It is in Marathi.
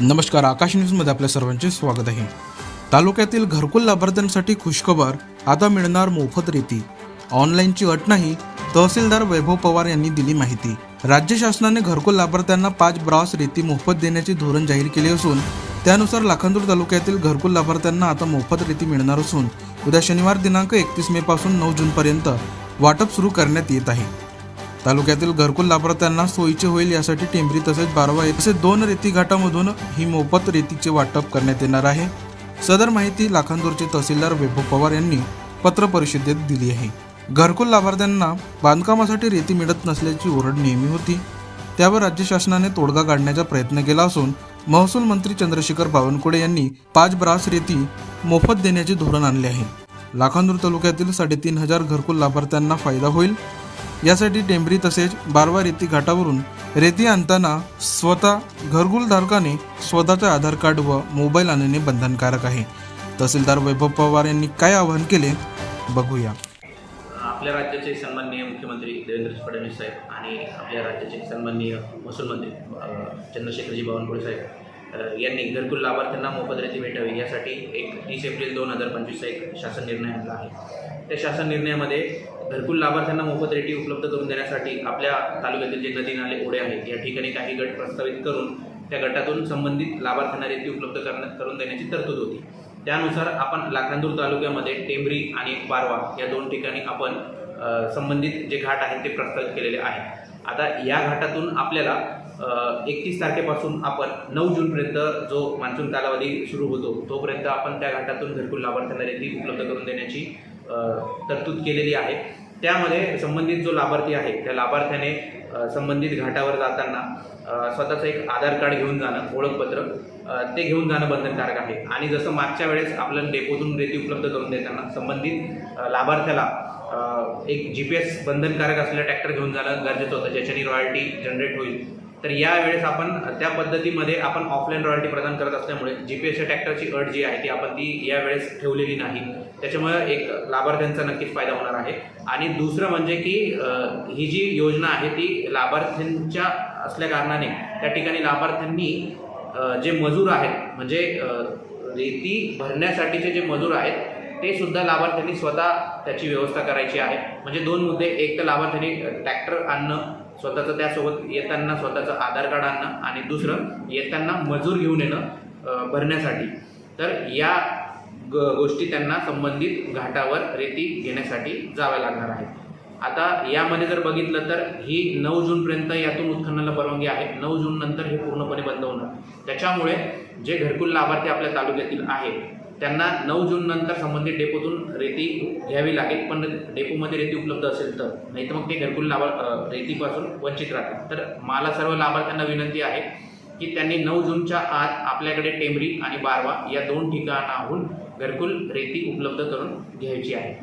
नमस्कार आकाश न्यूजमध्ये आपल्या सर्वांचे स्वागत आहे. तालुक्यातील घरकुल लाभार्थ्यांसाठी खुशखबर आता मिळणार मोफत रेती. ऑनलाईनची अट नाही तहसीलदार वैभव पवार यांनी दिली माहिती. राज्य शासनाने घरकुल लाभार्थ्यांना पाच ब्रास रेती मोफत देण्याचे धोरण जाहीर केले असून त्यानुसार लाखांदूर तालुक्यातील घरकुल लाभार्थ्यांना आता मोफत रेती मिळणार असून उद्या शनिवार दिनांक एकतीस मे पासून नऊ जूनपर्यंत वाटप सुरू करण्यात येत आहे. तालुक्यातील घरकुल लाभार्थ्यांना सोयीचे होईल यासाठी टेंभरी तसेच बारवा असे दोन रेती घाटामधून ही मोफत रेतीचे वाटप करण्यात येणार आहे. सदर माहिती लाखांदूरचे तहसीलदार वैभव पवार यांनी पत्र परिषदेत दिली आहे. घरकुल लाभार्थ्यांना बांधकामासाठी रेती मिळत नसल्याची ओरड नेहमी होती. त्यावर राज्य शासनाने तोडगा काढण्याचा प्रयत्न केला असून महसूल मंत्री चंद्रशेखर बावनकुळे यांनी पाच ब्रास रेती मोफत देण्याचे धोरण आणले आहे. लाखांदूर तालुक्यातील साडेतीन हजार घरकुल लाभार्थ्यांना फायदा होईल. यासाठी टेंभरी तसेच बारवा रेती घाटावरून रेती आणताना स्वतः घरकुल धारकाने स्वतःचे आधार कार्ड व मोबाईल आणणे बंधनकारक आहे. तहसीलदार वैभव पवार यांनी काय आवाहन केले बघूया. आपल्या राज्याचे सन्माननीय मुख्यमंत्री देवेंद्र फडणवीस साहेब आणि आपल्या राज्याचे सन्माननीय महसूल मंत्री चंद्रशेखरजी बावनकुळे साहेब. यांनी घरकुल लाभार्थ्यांना मोफत रेती भेटावी यासाठी एक तीस एप्रिल दोन हजार पंचवीसचा एक शासन निर्णय आणला आहे. त्या शासन निर्णयामध्ये घरकुल लाभार्थ्यांना मोफत रेटी उपलब्ध करून देण्यासाठी आपल्या तालुक्यातील जे नदी नाले ओढे आहेत या ठिकाणी काही गट प्रस्तावित करून त्या गटातून संबंधित लाभार्थ्यांना रेती उपलब्ध करण्या करून देण्याची तरतूद होती. त्यानुसार आपण लाखांदूर तालुक्यामध्ये टेंबरी आणि बारवा या दोन ठिकाणी आपण संबंधित जे घाट आहेत ते प्रस्तावित केलेले आहे आता या घाटातून आपल्याला एकतीस तारखेपासून आपण नऊ जूनपर्यंत जो मान्सून कालावधी सुरू होतो तोपर्यंत आपण त्या घाटातून घरकुल लाभार्थ्यांना रेती उपलब्ध करून देण्याची तरतूद केलेली आहे. त्यामध्ये संबंधित जो लाभार्थी आहे त्या लाभार्थ्याने संबंधित घाटावर जाताना स्वतःचं एक आधार कार्ड घेऊन जाणं ओळखपत्र ते घेऊन जाणं बंधनकारक आहे. आणि जसं मागच्या वेळेस आपल्याला डेपोतून रेती उपलब्ध करून देताना संबंधित लाभार्थ्याला एक जी पी एस बंधनकारक असलेला ट्रॅक्टर घेऊन जाणं गरजेचं होतं ज्याच्याने रॉयल्टी जनरेट होईल. तर यावेळेस आपण त्या पद्धतीमध्ये आपण ऑफलाईन रॉयल्टी प्रदान करत असल्यामुळे जी पी एसच्या ट्रॅक्टरची अट जी आहे ती आपण ती यावेळेस ठेवलेली नाही. त्याच्यामुळे एक लाभार्थ्यांचा नक्कीच फायदा होणार आहे. आणि दुसरं म्हणजे की ही जी योजना आहे ती लाभार्थ्यांच्या असल्या कारणाने त्या ठिकाणी लाभार्थ्यांनी जे मजूर आहेत म्हणजे रेती भरण्यासाठीचे जे मजूर आहेत ते सुद्धा लाभार्थ्यांनी स्वतः त्याची व्यवस्था करायची आहे. म्हणजे दोन मुद्दे. एक तर लाभार्थ्यांनी ट्रॅक्टर आणणं स्वतःचं त्यासोबत येताना स्वतःचं आधार कार्ड आणणं आणि दुसरं येताना मजूर घेऊन येणं भरण्यासाठी. तर या ग गोष्टी त्यांना संबंधित घाटावर रेती घेण्यासाठी जाव्या लागणार आहेत. आता यामध्ये जर बघितलं तर ही नऊ जूनपर्यंत यातून उत्खननाला परवानगी आहे. नऊ जून नंतर हे पूर्णपणे बंद होणार. त्याच्यामुळे जे घरकुल लाभार्थी आपल्या तालुक्यातील आहे त्यांना नऊ जून नंतर संबंधित डेपोतून रेती घ्यावी लागेल. पण डेपोमध्ये रेती उपलब्ध असेल तर. नाही तर मग ते घरकुल लाभा रेतीपासून वंचित राहतील. तर मला सर्व लाभार्थ्यांना विनंती आहे की त्यांनी नऊ जूनच्या आत आपल्याकडे टेमरी आणि बारवा या दोन ठिकाणाहून घरकुल रेती उपलब्ध करून घ्यायची आहे.